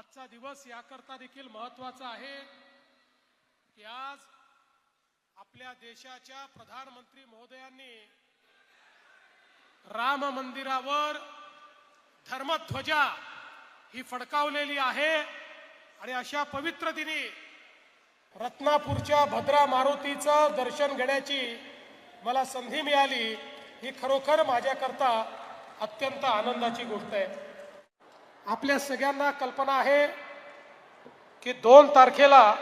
आजचा दिवस याकरता देखील महत्त्वाचा आहे की आज आपल्या देशाच्या प्रधानमंत्री महोदयांनी राम मंदिरावर धर्मध्वजा ही फडकावलेली आहे आणि अशा पवित्र दिनी रत्नापूरच्या भद्रा मारुतीचं दर्शन घेण्याची मला संधी मिळाली ही खरोखर माझ्याकरता अत्यंत आनंदाची गोष्ट आहे. आपल्या सगळ्यांना कल्पना आहे की दोन तारखेला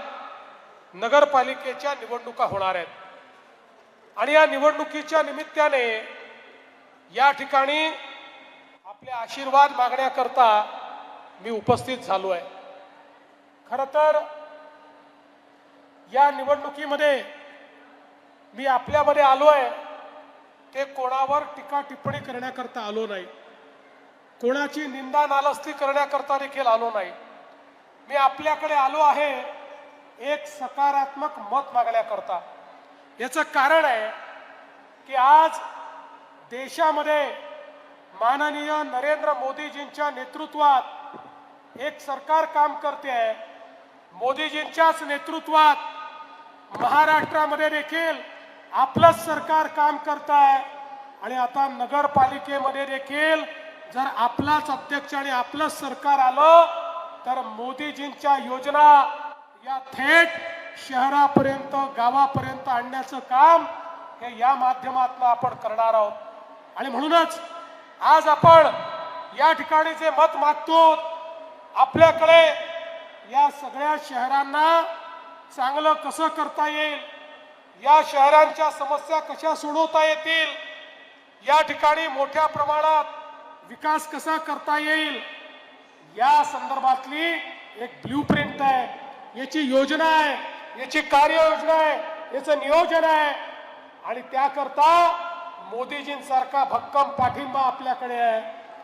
नगरपालिकेच्या निवडणुका होणार आहेत. आणि या निवडणुकीच्या निमित्ताने या ठिकाणी आपले आशीर्वाद मागण्याकरता मी उपस्थित झालो आहे. खर तर या निवडणुकीमध्ये मी आपल्यामध्ये आलो आहे ते कोणावर टीका टिप्पणी करण्याकरता आलो नाही. कोणाची निंदा नालस्ती करण्याकरता देखील आलो नाही. मी आपल्याकडे आलो आहे एक सकारात्मक मत मागण्याकरता. याचं कारण आहे की आज देशामध्ये माननीय नरेंद्र मोदीजींच्या नेतृत्वात एक सरकार काम करते. आहे मोदीजींच्याच नेतृत्वात महाराष्ट्रामध्ये देखील आपलंच सरकार काम करत आहे आणि आता नगरपालिकेमध्ये देखील जर आपलाच अध्यक्ष आणि आपलंच सरकार आलं तर मोदीजींच्या योजना या थेट शहरापर्यंत गावापर्यंत आणण्याचं काम हे या माध्यमातून आपण करणार आहोत. आणि म्हणूनच आज आपण या ठिकाणी जे मत मागतो आपल्याकडे या सगळ्या शहरांना चांगलं कसं करता येईल या शहरांच्या समस्या कशा सोडवता येतील या ठिकाणी मोठ्या प्रमाणात विकास कसा करता येईल? या संदर्भातली एक ब्ल्यू प्रिंट आहे. याची योजना आहे. याची कार्ययोजना आहे. याचं नियोजन आहे. आणि त्याकरता मोदीजींसारखा भक्कम पाठिंबा आपल्याकडे आहे.